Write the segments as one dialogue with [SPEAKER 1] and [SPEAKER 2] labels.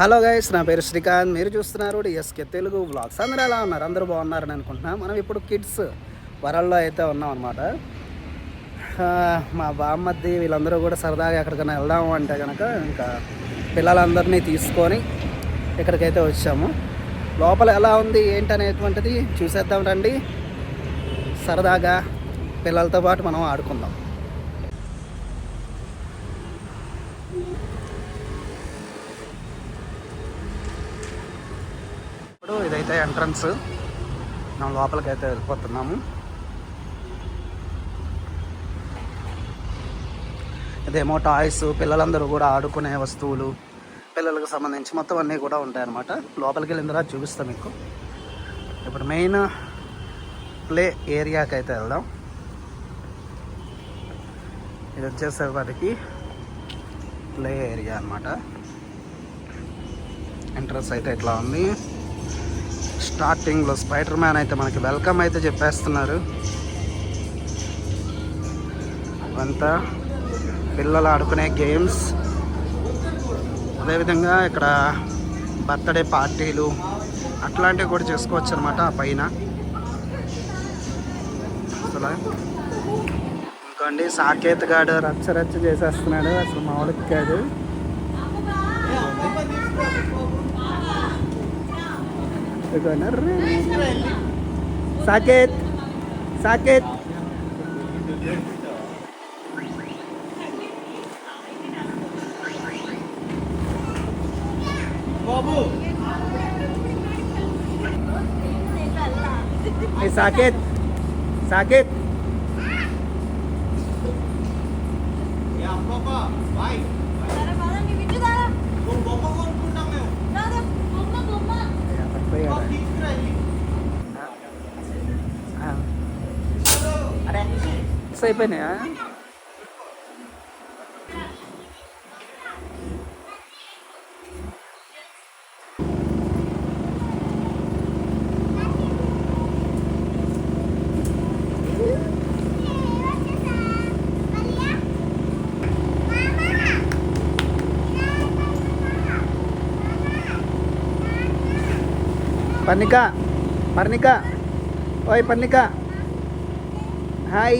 [SPEAKER 1] Hello guys నా పేరు శ్రీకాంత్. మీరు చూస్తున్నారు ఎస్కే తెలుగు బ్లాగ్స్ అందరూ ఎలా ఉన్నారు? అందరూ బాగున్నారని అనుకుంటున్నా మనం ఇప్పుడు కిడ్స్ వరల్డ్లో అయితే ఉన్నాం అనమాట మా బామ్మద్ది వీళ్ళందరూ కూడా సరదాగా ఎక్కడికైనా వెళ్దాము అంటే కనుక ఇంకా పిల్లలందరినీ తీసుకొని ఇక్కడికైతే వచ్చాము. లోపల ఎలా ఉంది ఏంటి అనేటువంటిది చూసేద్దాం రండి. సరదాగా పిల్లలతో పాటు మనం ఆడుకుందాం. ఇప్పుడు ఇదైతే ఎంట్రన్స్. మనం లోపలికి అయితే వెళ్ళిపోతున్నాము. ఇదేమో టాయ్స్ పిల్లలందరూ కూడా ఆడుకునే వస్తువులు పిల్లలకు సంబంధించి మొత్తం అన్నీ కూడా ఉంటాయి అన్నమాట లోపలికి వెళ్ళిన తర్వాత చూపిస్తాం మీకు. ఇప్పుడు మెయిన్ ప్లే ఏరియాకి అయితే వెళ్దాం. ఇది వచ్చేసరికి ప్లే ఏరియా అన్నమాట. ఎంట్రన్స్ అయితే ఇట్లా ఉంది. స్టార్టింగ్లో స్పైడర్ మ్యాన్ అయితే మనకి వెల్కమ్ అయితే చెప్పేస్తున్నారు. అంతా పిల్లలు ఆడుకునే గేమ్స్. అదేవిధంగా ఇక్కడ బర్త్డే పార్టీలు అట్లాంటివి కూడా చేసుకోవచ్చు అనమాట ఆ పైన. అసలు ఇంకోండి సాకేత్ గాడు రచ్చ రచ్చ చేసేస్తున్నాడు. అసలు మామూలుగా కాదు. ఇదిగోండి. అర్రే. సాకేత్ సాకేత్ ఏ Saketh Saketh మిస్ అయిపోయినాయా పర్ణిక పర్ణిక ఓయ్ పర్ణిక హాయ్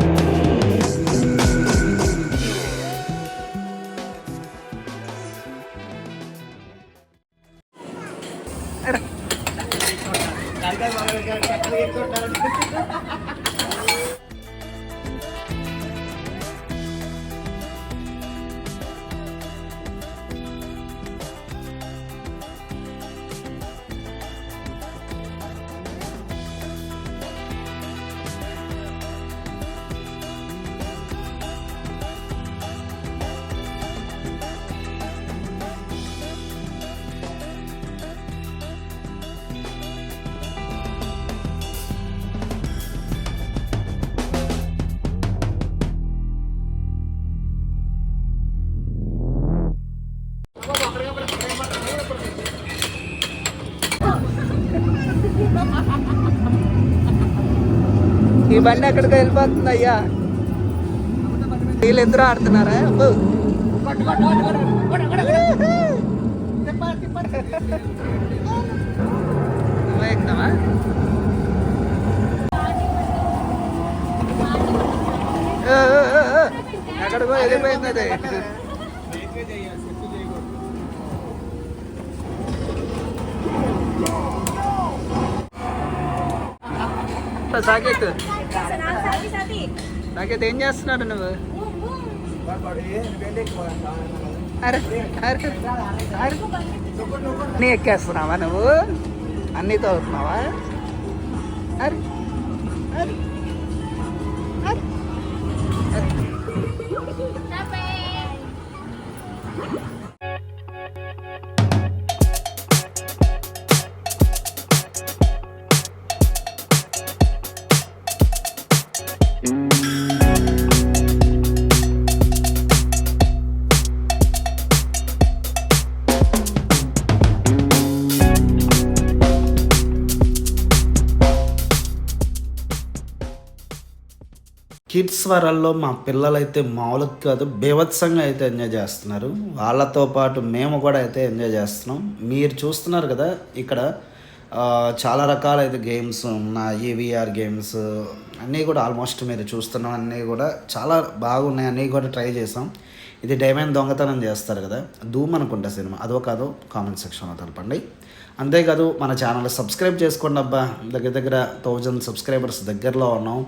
[SPEAKER 2] ఈ బండి ఎక్కడికి వెళ్ళిపోతుంది అయ్యా. వీళ్ళు ఇద్దరు ఆడుతున్నారా? అబ్బో. ఎక్కుతావా? ఎక్కడికో వెళ్ళిపోయింది అది. సాకేత్. సాకేత్ ఏం చేస్తున్నాడు నువ్వు? అరే అరే అరే. ఎక్కేస్తున్నావా నువ్వు? అన్నీ తోగుతున్నావా అరే అరే అరే
[SPEAKER 1] కిడ్స్ వరల్లో మా పిల్లలైతే మామూలుగా కాదు బీభత్సంగా అయితే ఎంజాయ్ చేస్తున్నారు. వాళ్ళతో పాటు మేము కూడా అయితే ఎంజాయ్ చేస్తున్నాం. మీరు చూస్తున్నారు కదా ఇక్కడ చాలా రకాలైతే గేమ్స్ ఉన్నాయి విఆర్ గేమ్స్ అన్నీ కూడా ఆల్మోస్ట్ మీరు చూస్తున్నాం. అన్నీ కూడా చాలా బాగున్నాయి అన్నీ కూడా ట్రై చేసాం. ఇది డైమండ్ దొంగతనం చేస్తారు కదా ధూమ్ అనుకుంటా సినిమా. అదో కాదో కామెంట్ సెక్షన్లో తెలపండి. అంతేకాదు మన ఛానల్ సబ్స్క్రైబ్ చేసుకోండి అబ్బా. దగ్గర దగ్గర థౌజండ్ సబ్స్క్రైబర్స్ దగ్గరలో ఉన్నాం.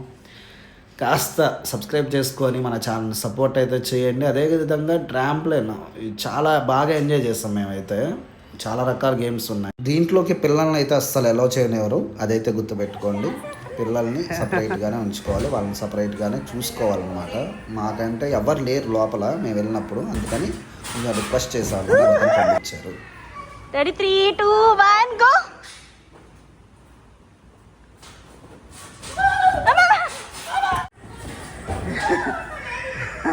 [SPEAKER 1] కాస్త సబ్స్క్రైబ్ చేసుకొని మన ఛానల్ సపోర్ట్ అయితే చేయండి. అదేవిధంగా ట్రాంప్లైన్ చాలా బాగా ఎంజాయ్ చేస్తాం మేమైతే. చాలా రకాల గేమ్స్ ఉన్నాయి. దీంట్లోకి పిల్లల్ని అయితే అస్సలు ఎలా చేయనివ్వరు. అదైతే గుర్తుపెట్టుకోండి. పిల్లల్ని సపరేట్గానే ఉంచుకోవాలి. వాళ్ళని సపరేట్గానే చూసుకోవాలన్నమాట. మాకంటే ఎవరు లేరు లోపల. మేము వెళ్ళినప్పుడు అందుకని కొంచెం రిక్వెస్ట్ చేశాను అందుకని పంపించారు
[SPEAKER 3] ready three two one go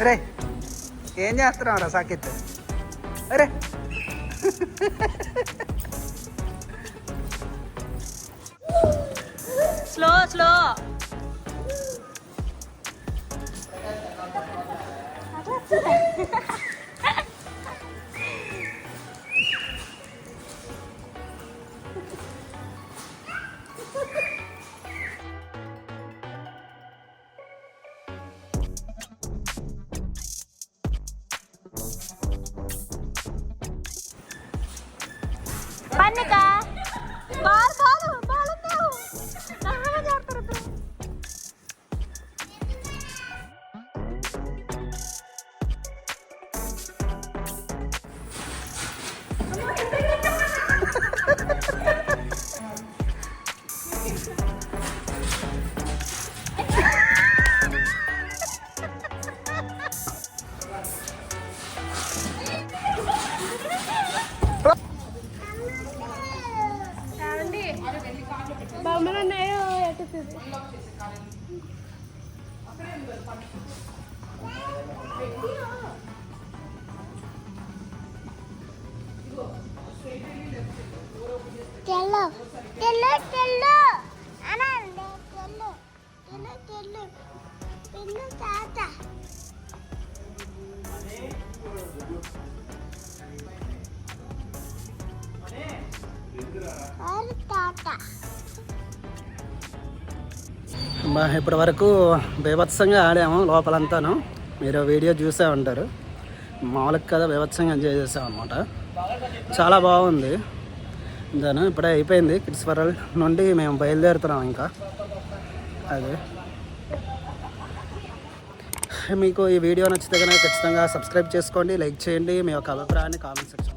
[SPEAKER 2] అరే ఏం చేస్తున్నావు రా సాకిత్? అరే
[SPEAKER 3] స్లో స్లో.
[SPEAKER 2] అన్నిక
[SPEAKER 3] తెల్లు తెల్లు తెల్లు అనండి తెల్లు తెల్లు తెల్లు తెల్లు తాత ఆరు తాత
[SPEAKER 1] బా ఇప్పటి వరకు బీభత్సంగా ఆడాము లోపలంతాను. మీరు వీడియో చూసే ఉంటారు. మామూలుగా కదా బీభత్సంగా ఎంజాయ్ చేసాం అనమాట చాలా బాగుంది. దాని ఇప్పుడే అయిపోయింది కిడ్స్ వరల్డ్ నుండి మేము బయలుదేరుతున్నాం ఇంకా. అదే. మీకు ఈ వీడియో నచ్చితే కనుక ఖచ్చితంగా సబ్స్క్రైబ్ చేసుకోండి లైక్ చేయండి. మీ యొక్క అభిప్రాయాన్ని కామెంట్ సెక్షన్